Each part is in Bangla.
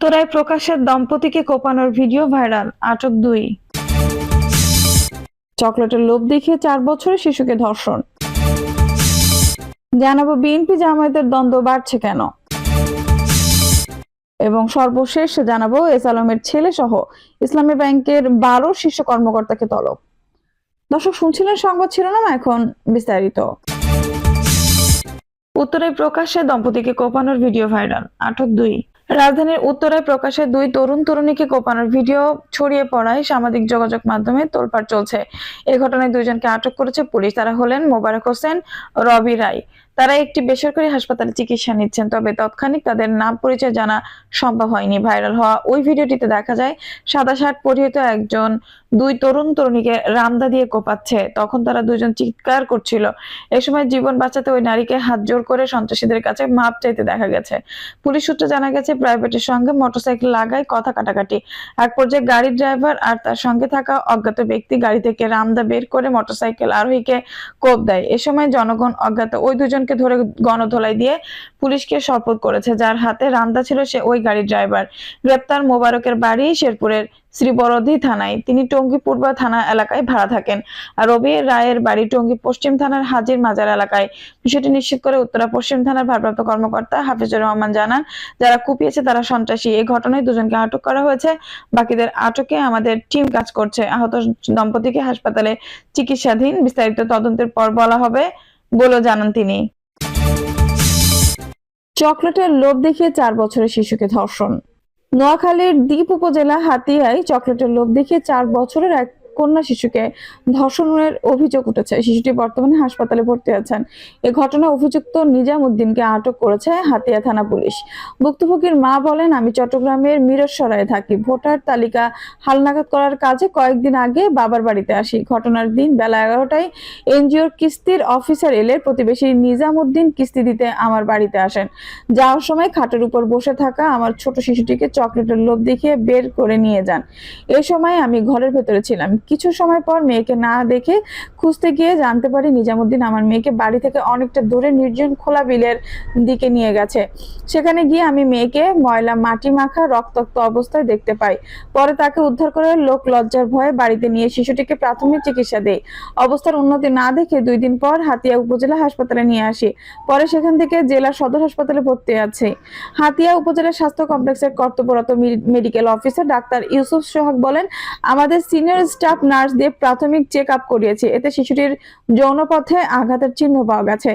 উত্তরায় প্রকাশের দম্পতিকে কোপানোর ভিডিও ভাইরাল, আটক দুই। চকলেটের লোভ দেখিয়ে চার বছরের শিশুকে ধর্ষণ। জানাব বিএনপি জামায়াতের দ্বন্দ্ব বাড়ছে কেন? এবং সর্বশেষ জানাব এস আলমের ছেলে সহ ইসলামী ব্যাংকের বারো শীর্ষ কর্মকর্তাকে তলব। দর্শক, শুনছিলেন সংবাদ শিরোনাম, এখন বিস্তারিত। উত্তরায় প্রকাশ্যে দম্পতিকে কোপানোর ভিডিও ভাইরাল, আটক দুই। রাজধানীর উত্তরায় প্রকাশে দুই তরুণ তরুণীকে কোপানোর ভিডিও ছড়িয়ে পড়ায় সামাজিক যোগাযোগ মাধ্যমে তোলপাড় চলছে। এ ঘটনায় দুইজনকে আটক করেছে পুলিশ। তারা হলেন মোবারক হোসেন, রবি রায়। তারা একটি বেসরকারি হাসপাতালে চিকিৎসা নিচ্ছেন, তবে তৎক্ষণিক তাদের নাম পরিচয় জানা সম্ভব হয়নি। ভাইরাল হওয়া ওই ভিডিওটিতে দেখা যায় সাদা শার্ট পরিহিত একজন দুই তরুণ তরুণীকে রামদা দিয়ে কোপাচ্ছে। তখন তারা দুজন চিৎকার করছিল। এ সময় জীবন বাঁচাতে ওই নারীকে হাত জোর করে সন্ত্রাসীদের কাছে মাপ চাইতে দেখা গেছে। পুলিশ সূত্রে জানা গেছে, প্রাইভেটের সঙ্গে মোটরসাইকেল লাগায় কথা কাটাকাটি। এক পর্যায়ে গাড়ির ড্রাইভার আর তার সঙ্গে থাকা অজ্ঞাত ব্যক্তি গাড়ি থেকে রামদা বের করে মোটরসাইকেল আরোহীকে কোপ দেয়। এ সময় জনগণ অজ্ঞাত ওই দুজনকে ধরে গণধোলাই দিয়ে পুলিশকে শপথ করেছে। যার হাতে রামদা ছিল সে ওই গাড়ির ড্রাইভার। গ্রেপ্তার মোবারকের বাড়ি শেরপুরের শ্রীবরধি থানায়। তিনি টঙ্গী পূর্ব থানা এলাকায় ভাড়া থাকেন। আর রবি রায়ের বাড়ি টঙ্গী পশ্চিম থানার হাজির মাজার এলাকায়। বিষয়টি নিশ্চিত করে উত্তরা পশ্চিম থানার ভারপ্রাপ্ত কর্মকর্তা হাফিজুর রহমান জানান, যারা কুপিয়েছে তারা সন্ত্রাসী। এই ঘটনায় দুজনকে আটক করা হয়েছে। বাকিদের আটকে আমাদের টিম কাজ করছে। আহত দম্পতিকে হাসপাতালে চিকিৎসাধীন। বিস্তারিত তদন্তের পর বলা হবে বলেও জানান তিনি। চকলেটের লোভ দেখিয়ে চার বছরের শিশুকে ধর্ষণ। নোয়াখালীর দ্বীপ উপজেলা হাতিয়ায় চকলেটের লোভ দেখিয়ে চার বছরের এক কন্যা শিশুকে ধর্ষণের অভিযোগ উঠেছে। শিশুটি বর্তমানে হাসপাতালে ভর্তি আছেন। এ ঘটনায় অভিযুক্ত নিজাম উদ্দিনকে আটক করেছে হাতিয়া থানা পুলিশ। ভুক্তভোগীর মা বলেন, আমি চট্টগ্রামের মিরসরায় থাকি। ভোটার তালিকা হালনাগাদ করার কাজে কয়েকদিন আগে বাবার বাড়িতে আসি। ঘটনার দিন বেলা এগারোটায় এনজিওর কিস্তির অফিসার এলে প্রতিবেশী নিজাম উদ্দিন কিস্তি দিতে আমার বাড়িতে আসেন। যাওয়ার সময় খাটের উপর বসে থাকা আমার ছোট শিশুটিকে চকলেটের লোভ দেখিয়ে বের করে নিয়ে যান। এ সময় আমি ঘরের ভেতরে ছিলাম। কিছু সময় পর মেয়েকে না দেখে খুঁজতে গিয়ে জানতে পারি নিজামুদ্দিন আমার মেয়েকে বাড়ি থেকে অনেকটা দূরে নির্জন খোলা বিলের দিকে নিয়ে গেছে। সেখানে গিয়ে আমি মেয়েকে ময়লা, মাটি মাখা, রক্তাক্ত অবস্থায় দেখতে পাই। পরে তাকে উদ্ধার করে লোক লজ্জার ভয়ে বাড়িতে নিয়ে শিশুটিকে প্রাথমিক চিকিৎসা দেয়। অবস্থার উন্নতি না দেখে দুই দিন পর হাতিয়া উপজেলা হাসপাতালে নিয়ে আসি। পরে সেখান থেকে জেলা সদর হাসপাতালে ভর্তি আছে। হাতিয়া উপজেলা স্বাস্থ্য কমপ্লেক্সের কর্তব্যরত মেডিকেল অফিসার ডাক্তার ইউসুফ সোহাগ বলেন, আমাদের সিনিয়র স্টাফ নার্স দিয়ে প্রাথমিক চেক আপ করিয়েছে। এতে শিশুটির যৌনপথে আঘাতের চিহ্ন পাওয়া গেছে।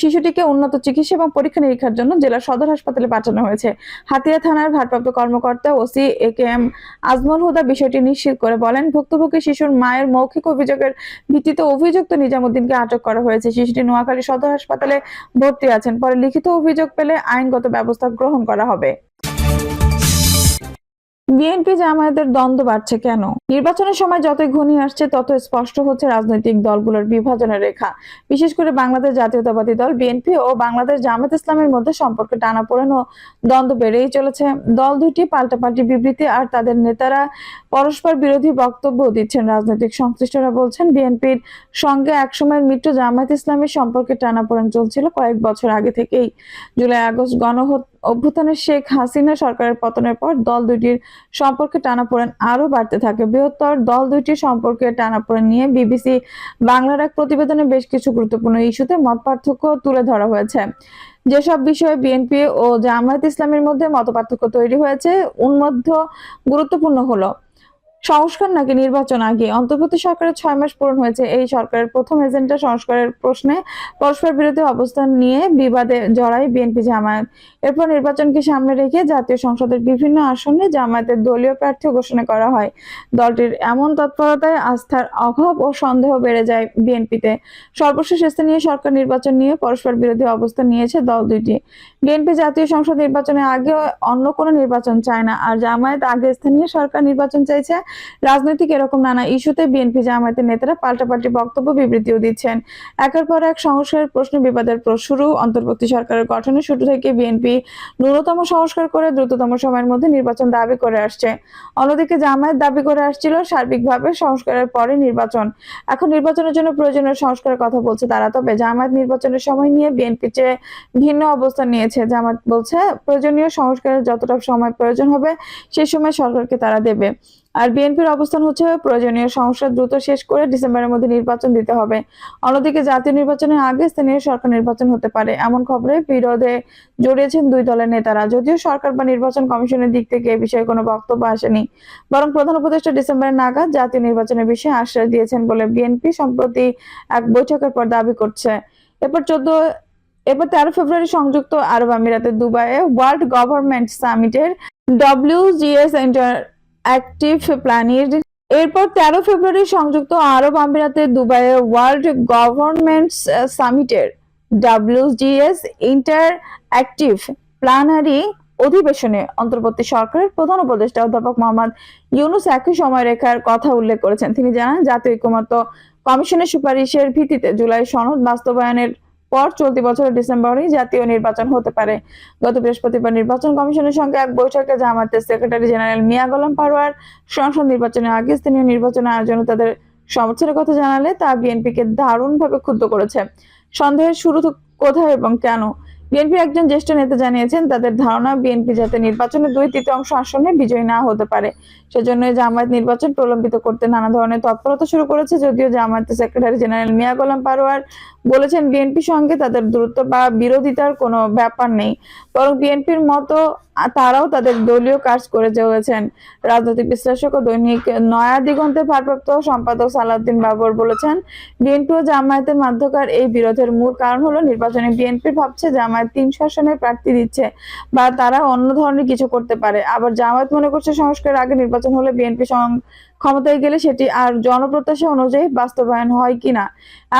শিশুটিকে উন্নত চিকিৎসা এবং পরীক্ষা নিরীক্ষার জন্য জেলা সদর হাসপাতালে পাঠানো হয়েছে। হাতিয়া থানার ভারপ্রাপ্ত কর্মকর্তা OC A K M Azmal Huda বিষয়টি নিশ্চিত করে বলেন, ভুক্তভোগী শিশুর মায়ের মৌখিক অভিযোগের ভিত্তিতে অভিযুক্ত নিজামুদ্দিনকে আটক করা হয়েছে। শিশুটি নোয়াখালী সদর হাসপাতালে ভর্তি আছেন। পরে লিখিত অভিযোগ পেলে আইনগত ব্যবস্থা গ্রহণ করা হবে। বিএনপি জামায়াতের দ্বন্দ্ব বাড়ছে কেন? নির্বাচনের সময় যত ঘনিয়ে আসছে তত স্পষ্ট হচ্ছে রাজনৈতিক দলগুলোর বিভাজনের রেখা। বিশেষ করে বাংলাদেশ জাতীয়তাবাদী দল, বিএনপি ও বাংলাদেশ জামাত ইসলামের মধ্যে সম্পর্কে টানাপোড়েন ও দ্বন্দ্ব বেড়েই চলেছে। দল দুটি পাল্টাপাল্টি বিবৃতি আর তাদের নেতারা পরস্পর বিরোধী বক্তব্য দিচ্ছেন রাজনৈতিক সংশ্লিষ্টরা বলছেন, বিএনপির সঙ্গে একসময়ের মিত্র জামায়াত ইসলামের সম্পর্কে টানাপোড়েন চলছিল কয়েক বছর আগে থেকেই। জুলাই আগস্ট গণহত্যা অভ্যুত্থানের শেখ হাসিনা সরকারের পতনের পর দল দুটির সম্পর্কে টানাপোড়েন আরও বাড়তে থাকে। বৃহত্তর দল দুইটির সম্পর্কে টানাপোড়েন নিয়ে বিবিসি বাংলার এক প্রতিবেদনে বেশ কিছু গুরুত্বপূর্ণ ইস্যুতে মত পার্থক্য তুলে ধরা হয়েছে। যেসব বিষয়ে বিএনপি ও জামায়াত ইসলামের মধ্যে মতপার্থক্য তৈরি হয়েছে উন্মধ্য গুরুত্বপূর্ণ হলো সংস্কার নাকি নির্বাচন আগে? অন্তর্বর্তী সরকারের ছয় মাস পূরণ হয়েছে। এই সরকারের প্রথম এজেন্ডা সংস্কারের প্রশ্নে পরস্পর বিরোধী অবস্থান নিয়ে বিবাদে জড়ায় বিএনপি জামায়াত। এরপর নির্বাচনকে সামনে রেখে জাতীয় সংসদের বিভিন্ন আসনে জামায়াতের দলীয় প্রার্থী ঘোষণা করা হয়। দলটির এমন তৎপরতায় আস্থার অভাব ও সন্দেহ বেড়ে যায় বিএনপিতে। সর্বশেষ স্থানীয় সরকার নির্বাচন নিয়ে পরস্পর বিরোধী অবস্থান নিয়েছে দল দুইটি। বিএনপি জাতীয় সংসদ নির্বাচনের আগে অন্য কোনো নির্বাচন চায় না। আর জামায়াত আগে স্থানীয় সরকার নির্বাচন চাইছে রাজনৈতিক এরকম নানা ইস্যুতে বিএনপি জামায়াতের নেতারা পাল্টাপাল্টি বক্তব্য বিবৃতিও দিচ্ছেন। একের পর এক সংস্কারের প্রশ্ন বিবাদের প্র- শুরু। অন্তর্বর্তী সরকারের গঠনের শুরু থেকে বিএনপি ন্যূনতম সংস্কার করে দ্রুততম সময়ের মধ্যে নির্বাচন দাবি করে আসছে। অন্যদিকে জামায়াত দাবি করে আসছিল সার্বিকভাবে সংস্কারের পরে নির্বাচন। এখন নির্বাচনের জন্য প্রয়োজনীয় সংস্কারের কথা বলছে তারা। তবে জামায়াত নির্বাচনের সময় নিয়ে বিএনপি চেয়ে ভিন্ন অবস্থান নিয়েছে, জামায়াত বলছে, প্রয়োজনীয় সংস্কারের যতটা সময় প্রয়োজন হবে সেই সময় সরকারকে তারা দেবে। আর বিএনপির অবস্থান হচ্ছে প্রয়োজনীয়। সংস্কার দ্রুত শেষ করে ডিসেম্বরের মধ্যে নির্বাচন দিতে হবে। অন্যদিকে জাতীয় নির্বাচনের আগে স্থানীয় সরকার নির্বাচন হতে পারে। এমন খবরে বিরোধে জড়িয়েছেন দুই দলের নেতারা। যদিও সরকার বা নির্বাচন কমিশনের দিক থেকে এ বিষয়ে কোনো বক্তব্য আসেনি, বরং প্রধান উপদেষ্টা ডিসেম্বরের নাগাদ জাতীয় নির্বাচনের বিষয়ে আশ্বাস দিয়েছেন বলে বিএনপি সম্প্রতি এক বৈঠকের পর দাবি করছে। এরপর চোদ্দ, এরপর তেরো ফেব্রুয়ারি সংযুক্ত আরব আমিরাতের দুবাইয়ে ওয়ার্ল্ড গভর্নমেন্ট সামিটের ডব্লিউজিএস ইন্টার অ্যাক্টিভ প্ল্যানের। এরপর তেরো ফেব্রুয়ারি সংযুক্ত আরব আমিরাতের দুবাইয়ে ওয়ার্ল্ড গভর্নমেন্ট সামিটের ডাব্লিউজিএস ইন্টার অ্যাক্টিভ প্ল্যানারি অধিবেশনে অন্তর্বর্তী সরকারের প্রধান উপদেষ্টা অধ্যাপক মোহাম্মদ ইউনুস একই সময়রেখার কথা উল্লেখ করেছেন। তিনি জানান, জাতীয় ঐক্যমত্য কমিশনের সুপারিশের ভিত্তিতে জুলাই সনদ বাস্তবায়নের পর চলতি বছরের ডিসেম্বরেই জাতীয় নির্বাচন হতে পারে। গত বৃহস্পতিবার নির্বাচন কমিশনের সঙ্গে এক বৈঠকে জামাতের সেক্রেটারি জেনারেল মিয়া গোলাম পারোয়ার সংসদ নির্বাচনের আগে স্থানীয় নির্বাচনের আয়োজনে তাদের সমর্থনের কথা জানালে তা বিএনপিকে দারুণভাবে ক্ষুব্ধ করেছে। সন্দেহের শুরু কোথায় এবং কেন? বিএনপির একজন জ্যেষ্ঠ নেতা জানিয়েছেন, তাদের ধারণা বিএনপি যাতে নির্বাচনে দুই তৃতীয়াংশ আসনে বিজয়ী না হতে পারে। সেজন্য জামায়াত নির্বাচন প্রলম্বিত করতে নানা ধরনের তৎপরতা শুরু করেছে, যদিও জামায়াতের সেক্রেটারি জেনারেল মিয়া গোলাম পারোয়ার বলেছেন বিএনপির সঙ্গে তাদের দূরত্ব বা বিরোধিতার কোনো ব্যাপার নেই। বরং বিএনপির মতো তারাও তাদের দলীয় কাজ করে চলেছেন। রাজনৈতিক বিশ্লেষক ও দৈনিক নয়া দিগন্তের ভারপ্রাপ্ত সম্পাদক সালাউদ্দিন বাবর বলেছেন, বিএনপি ও জামায়াতের মধ্যকার এই বিরোধের মূল কারণ হলো নির্বাচনে বিএনপি ভাবছে জামায়াত তিনশো আসনের প্রার্থী দিচ্ছে বা তারা অন্য ধরনের কিছু করতে পারে। আবার জামায়াত মনে করছে সংস্কারের আগে নির্বাচন হলে বিএনপি ক্ষমতায় গেলে সেটি আর জনপ্রত্যাশা অনুযায়ী বাস্তবায়ন হয় কিনা?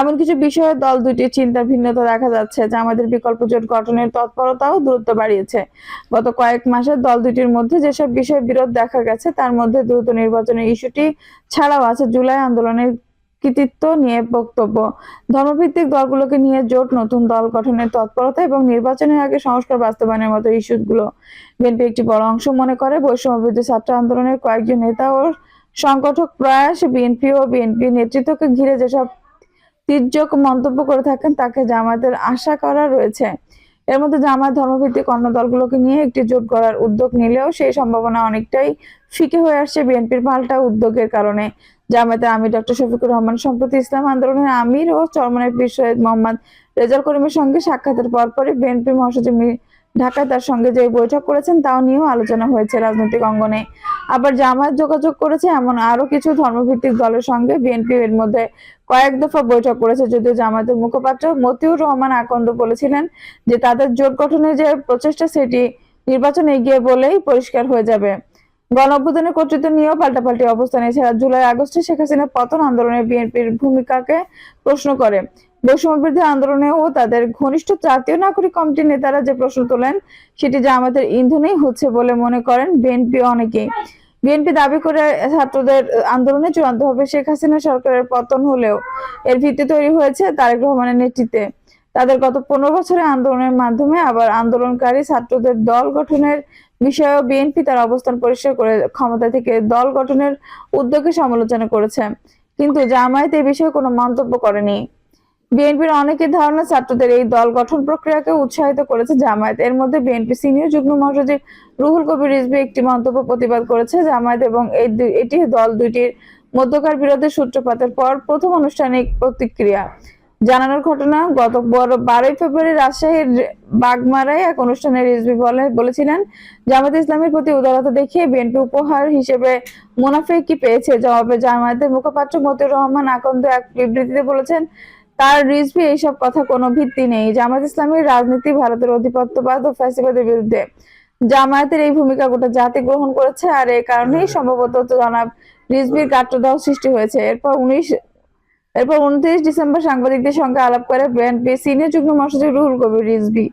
এমন কিছু বিষয়ে দল দুটির চিন্তার ভিন্নতা দেখা যাচ্ছে। যা আমাদের বিকল্প জোট গঠনের তৎপরতাও দূরত্ব বাড়িয়েছে। গত কয়েক মাসে দল দুটির মধ্যে যেসব বিষয়ে বিরোধ দেখা গেছে, তার মধ্যে দ্রুত নির্বাচনের ইস্যুটি ছাড়াও আছে জুলাই আন্দোলনের কৃতিত্ব নিয়ে বক্তব্য। ধর্মভিত্তিক দলগুলোকে নিয়ে জোট, নতুন দল গঠনের তৎপরতা এবং নির্বাচনের আগে সংস্কার বাস্তবায়নের মতো ইস্যুগুলো। বিএনপি একটি বড় অংশ মনে করে বৈষম্য বিরোধী ছাত্র আন্দোলনের কয়েকজন নেতা ও সংগঠক প্রয়াস বিএনপি ও বিএনপি নেতৃত্বকে ঘিরে যেসব তির্যক মন্তব্য করে থাকেন, তাকে জামায়াতের আশা করা রয়েছে। এর মধ্যে জামায়াত, ধর্মভিত্তিক অন্য দলগুলোকে নিয়ে একটি জোট গড়ার উদ্যোগ নিলেও সেই সম্ভাবনা অনেকটাই ফিকে হয়ে আসছে বিএনপির পাল্টা উদ্যোগের কারণে। জামায়াতের আমির ডক্টর শফিকুর রহমান সম্প্রতি ইসলাম আন্দোলনের আমির ও চরমনের পীর সৈয়দ মোহাম্মদ রেজাল করিমের সঙ্গে সাক্ষাতের পরপরই বিএনপি মহাসচিব ঢাকায় তার সঙ্গে যে বৈঠক করেছেন তাও নিয়েও আলোচনা হয়েছে রাজনৈতিক অঙ্গনে। আবার জামায়াত যোগাযোগ করেছে এমন আরও কিছু ধর্মভিত্তিক দলের সঙ্গে। বিএনপি এর মধ্যে কয়েক দফা বৈঠক করেছে যদিও জামায়াতের মুখপাত্র মতিউর রহমান আকন্দ বলেছিলেন যে তাদের জোট গঠনের যে প্রচেষ্টা সেটি নির্বাচনে এগিয়ে বলেই পরিষ্কার হয়ে যাবে। গণ অভ্যুত্থানের কর্তৃত্ব নিয়েও পাল্টাপাল্টি অবস্থান এছাড়া জুলাই, আগস্টে শেখ হাসিনার পতন আন্দোলনে বিএনপির ভূমিকাকে প্রশ্ন করে। বৈষম্য বিরোধী আন্দোলনেও তাদের ঘনিষ্ঠ জাতীয় নাগরিক কমিটির নেতারা যে প্রশ্ন তোলেন, সেটি যে আমাদের ইন্ধনেই হচ্ছে বলে মনে করেন বিএনপি অনেকেই। বিএনপি দাবি করে ছাত্রদের আন্দোলনে চূড়ান্তভাবে শেখ হাসিনা সরকারের পতন হলেও এর ভিত্তি তৈরি হয়েছে তারেক রহমানের নেতৃত্বে। তাদের গত পনেরো বছরের আন্দোলনের মাধ্যমে আবার আন্দোলনকারী ছাত্রদের দল গঠনের বিষয়েও বিএনপি তার অবস্থান পরিষ্কার করে ক্ষমতা থেকে দল গঠনের উদ্যোগে সমালোচনা করেছে। কিন্তু জামায়াত এই বিষয়ে কোনো মন্তব্য করেনি। বিএনপির অনেকের ধারণা ছাত্রদের এই দল গঠন প্রক্রিয়াকে উৎসাহিত করেছে জামায়াত। এর মধ্যে বিএনপি সিনিয়র যুগ্ম মহাসচিব রুহুল কবির রিজভী একটি মন্তব্য প্রতিবাদ করেছে জামায়াত এবং এই এটি দল দুইটির মধ্যকার বিরোধের সূত্রপাতের পর প্রথম আনুষ্ঠানিক প্রতিক্রিয়া। জানানোর ঘটনা, গত বারোই ফেব্রুয়ারি রাজশাহীর বাগমারায় এক অনুষ্ঠানে রিজভী বলে, বলেছিলেন, জামায়াত ইসলামের প্রতি উদারতা দেখিয়ে বিএনপি উপহার হিসেবে মুনাফে কি পেয়েছে? জবাবে জামায়াতের মুখপাত্র মতিউর রহমান আকন্দ এক বিবৃতিতে বলেছেন, তার রিজভি এইসব কথা কোনো ভিত্তি নেই। জামাত ইসলামের রাজনীতি ভারতের অধিপত্যবাদ ও ফ্যাসিবাদের বিরুদ্ধে। জামায়াতের এই ভূমিকা গোটা জাতি গ্রহণ করেছে আর এই কারণেই সম্ভবত জনাব রিজভির কাট্টদাহ সৃষ্টি হয়েছে। এরপর উনিশ এরপর উনত্রিশ ডিসেম্বর সাংবাদিকদের সঙ্গে আলাপ করে বিএনপি সিনিয়র যুগ্ম মহাসচিব রুহুল কবির রিজভি।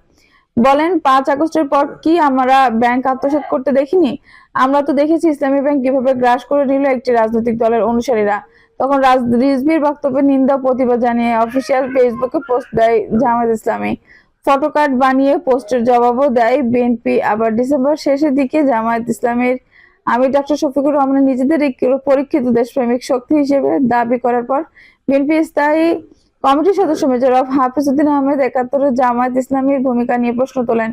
বলেন, পাঁচ আগস্টের পর কি আমরা ব্যাংক আত্মসাৎ করতে দেখিনি? আমরা তো দেখেছি ইসলামী ব্যাংক কীভাবে গ্রাস করে নিল একটি রাজনৈতিক দলের অনুসারীরা। তখন রাজ, রিজভির বক্তব্যে নিন্দা প্রতিবাদ জানিয়ে অফিসিয়াল ফেসবুকে পোস্ট দেয় জামাত ইসলামী। ফটোকার্ড বানিয়ে পোস্টের জবাবও দেয় বিএনপি। আবার ডিসেম্বর শেষের দিকে জামায়াত ইসলামের আমি ডক্টর শফিকুর রহমান নিজেদের পরীক্ষিত দেশপ্রেমিক শক্তি হিসেবে দাবি করার পর বিএনপি স্থায়ী কমিটির সদস্য মেজর অফ হাফিজউদ্দিন আহমেদ একাত্তরে জামায়াত ইসলামীর ভূমিকা নিয়ে প্রশ্ন তোলেন।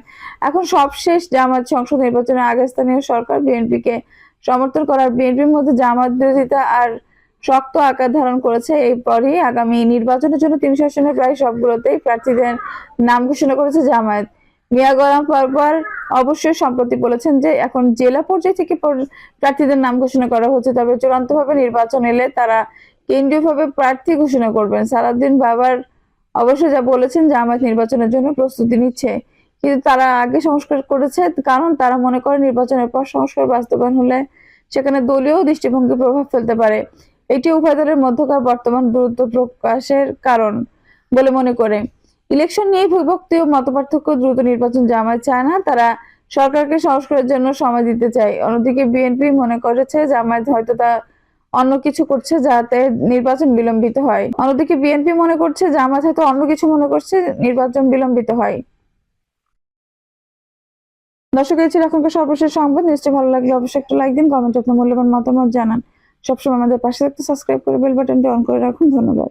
এখন সবশেষ জামায়াত সংসদ নির্বাচনের আগে স্থানীয় সরকার বিএনপিকে সমর্থন করার বিএনপির মধ্যে জামায়াত বিরোধিতা আর শক্ত আকার ধারণ করেছে। এরপরই আগামী নির্বাচনের জন্য তিনশো আসনের প্রায় সবগুলোতেই প্রার্থীদের নাম ঘোষণা করেছে জামায়াত। মিয়া গোলাম পরপর অবশ্যই সম্প্রতি বলেছেন যে, এখন জেলা পর্যায় থেকে প্রার্থীদের নাম ঘোষণা করা হচ্ছে, তবে চূড়ান্তভাবে নির্বাচন এলে তারা কেন্দ্রীয়ভাবে প্রার্থী ঘোষণা করবেন। সারাদিন বাবার অবশ্য যা বলেছেন জামায়াত নির্বাচনের জন্য প্রস্তুতি নিচ্ছে, কিন্তু তারা আগে সংস্কার করেছে কারণ তারা মনে করে নির্বাচনের পর সংস্কার বাস্তবায়ন হলে সেখানে দলীয় দৃষ্টিভঙ্গি প্রভাব ফেলতে পারে। এটি উভয় দলের মধ্যকার বর্তমান দূরত্ব প্রকাশের কারণ বলে মনে করে। ইলেকশন নিয়ে বিভক্তি ও মতপার্থক্য দ্রুত নির্বাচন জামায়াত চায় না, তারা সরকারকে সংস্কারের জন্য সময় দিতে চায়। অন্যদিকে বিএনপি মনে করেছে জামায়াত হয়তো তা অন্য কিছু করছে যাতে নির্বাচন বিলম্বিত হয়। অন্যদিকে বিএনপি মনে করছে যে আমার হয়তো অন্য কিছু মনে করছে, নির্বাচন বিলম্বিত হয়। দর্শক, এই ছিল এখনকার সর্বশেষ সংবাদ। নিশ্চয়ই ভালো লাগলে অবশ্যই একটা লাইক দিন কমেন্ট আপনার মূল্যবান মতামত জানান। সবসময় আমাদের পাশে থাকতে সাবস্ক্রাইব করে বেল বাটনটি অন করে রাখুন। ধন্যবাদ।